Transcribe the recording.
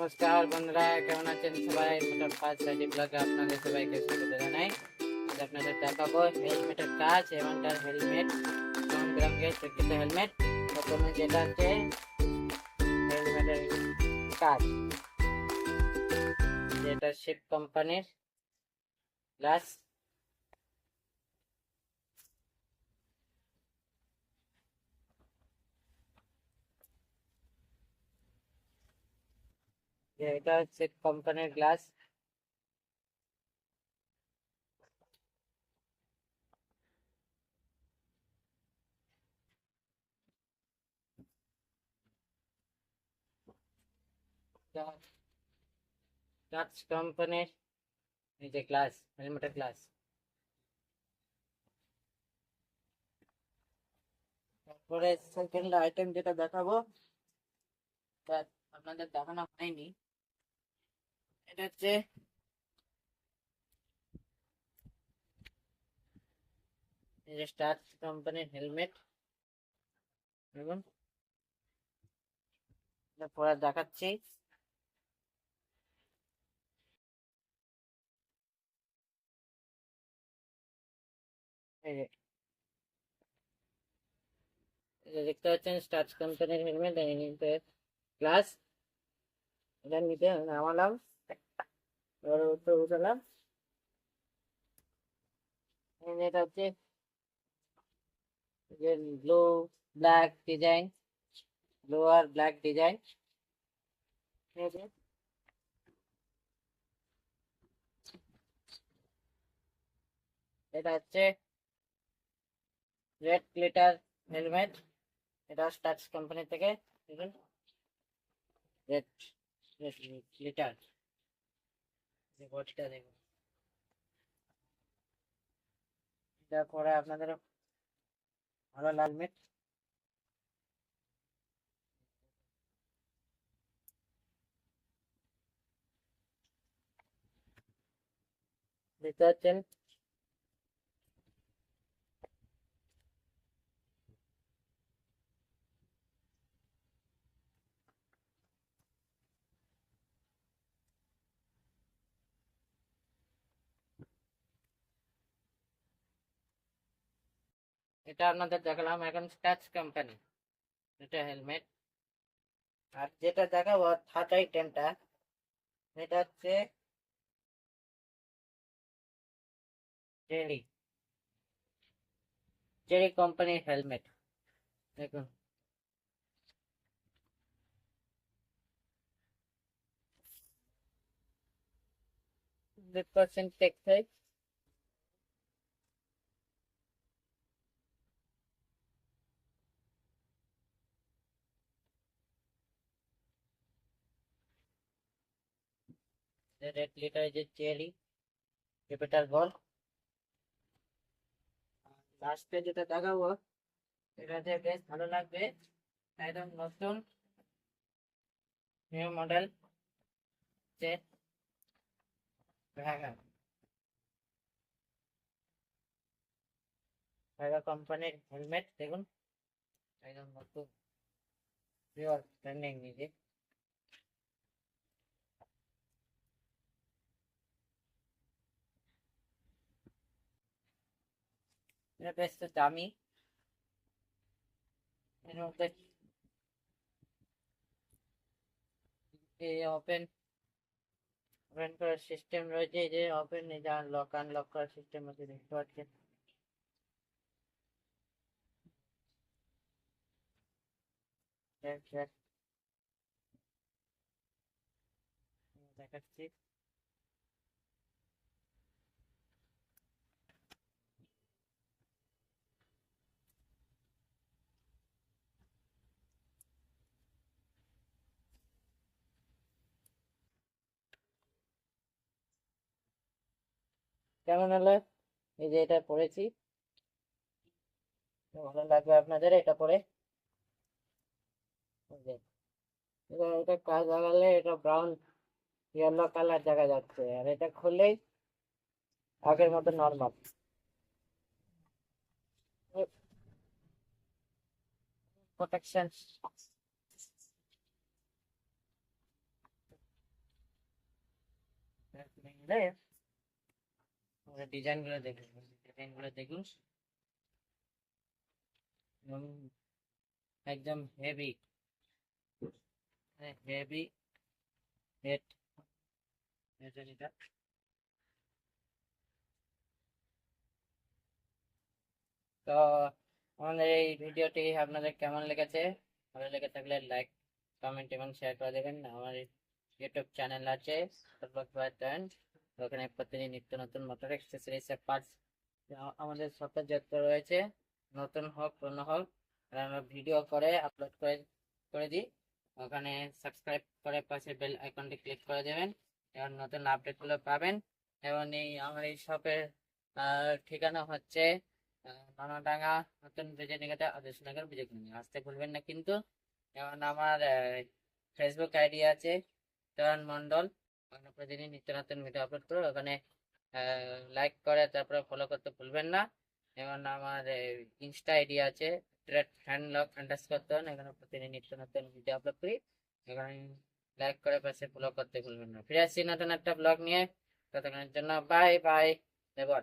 নমস্কার বন্ধুরা, কেমন আছেন সবাই? মোটর ফার্স্ট সাইডে ব্লগে আপনাদের সবাইকে স্বাগত জানাই। আজ আপনাদের দেখাবো হেলমেটের কাজ এবং তার হেলমেট রং বেরঙের প্রকৃত হেলমেট প্রথমে যেটা আছে হেলমেটের কাজ। যেটা শিপ কোম্পানির গ্লাস এটা হচ্ছে কোম্পানির গ্লাস টাচ কোম্পানির এই যে গ্লাস হেলমেটের গ্লাস তারপরে সেকেন্ড আইটেম যেটা দেখাবো তা আপনাদের দেখানো হয়নি। এটা হচ্ছে স্টার কোম্পানির হেলমেট দেখুন। পরে দেখাচ্ছি। দেখতে পাচ্ছেন স্টার্চ কোম্পানির হেলমেট গ্লাস এটা নিতে নামালাম এটা হচ্ছে blue black design black design এটা হচ্ছে রেড গ্লিটার হেলমেট এটা স্টার্স কোম্পানি থেকে রেড রেড গ্লিটার যে দেখুন এটা পরে আপনাদের ভালো লাগবে। দেখতে পাচ্ছেন? এটা আপনাদের দেখালাম এখন টাচ কোম্পানি এটা হেলমেট আর যেটা দেখাবো থার্ড আইটেমটা এটা হচ্ছে জেরি জেরি কোম্পানির হেলমেট দেখুন hundred percent textile red glitter যে চেরি ক্যাপিটাল বল লাস্টে যেটা দেখাবো এটাতে বেশ ভালো লাগবে। একদম নতুন নিউ মডেল যে ভ্যাগা ভ্যাগা কোম্পানির হেলমেট দেখুন। একদম নতুন। পিওর ট্রেন্ডিং মিউজিক এটা বেশ তো দামি এর মধ্যে ওপেন ওপেন করার সিস্টেম রয়েছে এই যে ওপেন এই যে লক আনলক করার সিস্টেম আছে দেখতে পাচ্ছেন দেখ, দেখ। দেখাচ্ছি কেমন হলো এই যে এটা পড়েছি। ভালো লাগবে আপনাদের এটা পরে এটা কাজ লাগালে এটা ব্রাউন ইয়েলো কালার দেখা যাচ্ছে। আর এটা খুললেই আগের মতো নর্মাল প্রোটেকশন গুলো দেখুন ডিজাইনগুলো দেখুন। একদম হেভি হেভি হেড এটা এটা তো আমাদের এই ভিডিওটি আপনাদের কেমন লেগেছে? ভালো লেগে থাকলে লাইক কমেন্ট এবং শেয়ার করে দেবেন। আমার ইউটিউব চ্যানেল আছে। ওখানে প্রতিদিন নিত্য নতুন মোটর এক্সেসরিজ এর পার্টস আমাদের শপে যত রয়েছে, নতুন হোক, পুরনো হোক আমরা ভিডিও করে আপলোড করে করে দিই। ওখানে সাবস্ক্রাইব করে পাশে বেল আইকনটি ক্লিক করে দেবেন এবং নতুন আপডেটগুলো পাবেন। এবং এই, আমার এই শপের ঠিকানা হচ্ছে নানাডাঙ্গা নতুন বিজয়নগরে আদর্শনগর বিজয়নগর আসতে ভুলবেন না কিন্তু। এবং আমার ফেসবুক আইডি আছে, তরণ মন্ডল প্রতিদিন নিত্য নতুন ভিডিও আপলোড করো। ওখানে লাইক করে, তারপরে ফলো করতে ভুলবেন না। এবং আমার ইনস্টা আইডি আছে trade hand lock underscore Tarun এখানে প্রতিদিন নিত্য নতুন ভিডিও আপলোড করি। এখানে লাইক করে, পাশে ফলো করতে ভুলবেন না। ফিরে আসছি নতুন একটা ব্লগ নিয়ে। ততক্ষণের জন্য বাই বাই দেবর